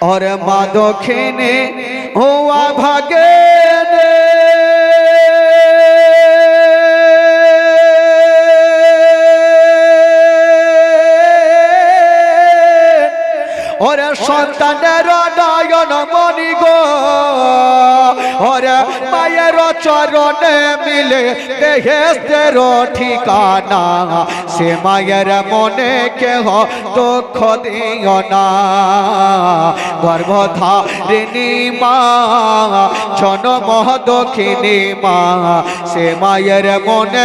और মা দক্ষিণে হওয়া ভাগে ওরে সন্তানের নয়ন মণি চরণে মিলে দেহের ঠিকানা। সে মায়ের মনে কেহ দুঃখ দিও না। গর্ভধারিণী মা জনম দক্ষিণী মা, সে মায়ের মনে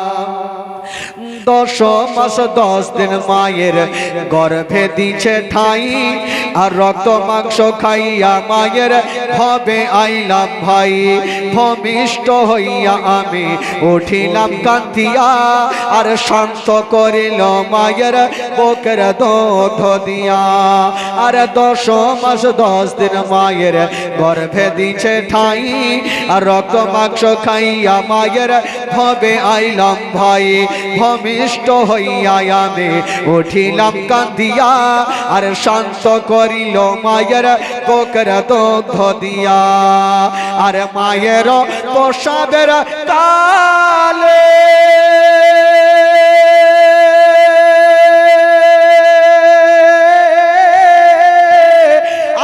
দশ মাস, দশ দিন মায়ের গর্ভে দিছে ঠাই, আর রক্ত মাংস খাইয়া মায়ের হবে আইলাম ভাই। ভূমিষ্ঠ হইয়া আমি উঠিলাম কান্তিয়া আর শান্ত করিল মায়ের বুকের দুধ দিয়া। আর দশ মাস, দশ দিন মায়ের গর্ভে দিছে ঠাই, আর রক্ত মাংস খাইয়া মায়ের হবে আইলাম ভাই। ভূমিষ্ঠ হইয়া আমি উঠিলাম কান্দিয়া আর শান্ত করিল মায়ের বুকের দুধ দিয়া। আর মায়ের প্রসাদের কালে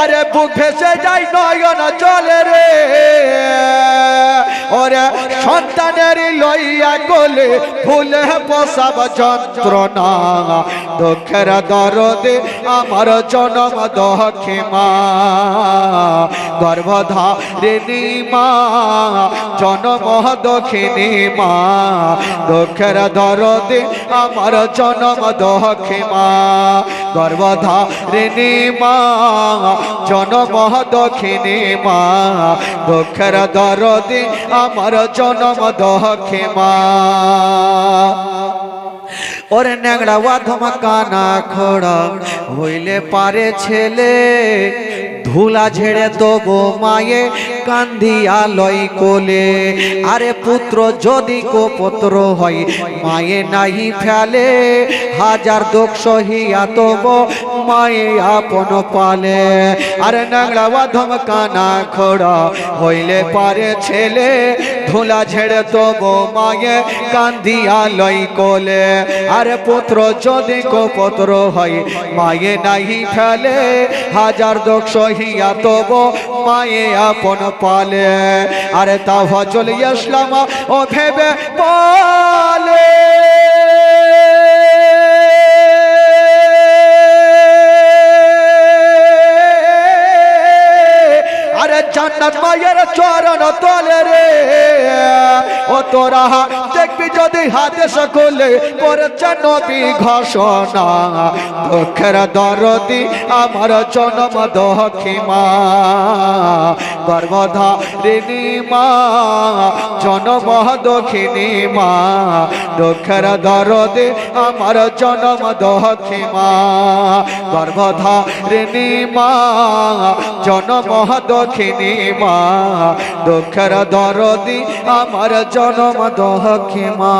আরে বুক ভেসে যাই নয়ন চলে রে। ওরে সন্তানের লইয়া কোলে ফুলে বসাব যন্ত্রণা। দুঃখের দরদে আমার জনম দক্ষে মা গর্ভধারিণী মা, জনম দক্ষিণী মা। দুঃখের দরদে আমার জনম দক্ষে মা গর্ভধারিণী মা, জনম দক্ষিণী মা, দুঃখের দরদে আমার জনম দক্ষে মা। ওরে ন্যাংড়া ওয়া ধমকানা খোড়া, হইলে পারে ছেলে ধুলা ঝেড়ে তবু মায়ে কান্দিয়া লই কোলে। আরে পুত্র, যদি কো পুত্র হয়, মায়ে নাহি ফেলে। হাজার দুঃখ সহিয়া তব মায়ে আপন পালে। আরে ন্যাংড়া ওয়াধম কানা খোড়া হইলে পারে ছেলে, ধুলা ঝেড়ে তবু মায়ে কান্দিয়া লই কোলে। আরে পুত্র যদি কো পুত্র হয়, মায়ে নাহি ফেলে। হাজার দোষ সহিয়া তব মায়ে আপন পালে। আরে তা চলে আসলাম ও ভেবে পালে। জান্নাত মায়ের চরণ তলে রে। তোরা দেখবি যদি হাতে সকলে করেছে নবী ঘোষণা, দুঃখের দরদি আমার জনম দক্ষিমা। গর্ভধারিণী মা, জনম দক্ষিণী মা, দুঃখের দরদি আমার জনম দক্ষিমা। গর্ভধারিণী মা, জনম দক্ষিণী মা, দুঃখের দরদি আমার জনম দক্ষিমা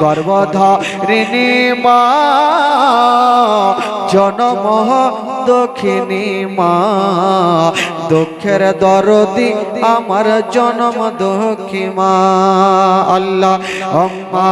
গর্ভধারিণী মা জনম দক্ষিণী মা। দুঃখের দরদি আমার জনম দক্ষিমা আল্লাহ অম্মা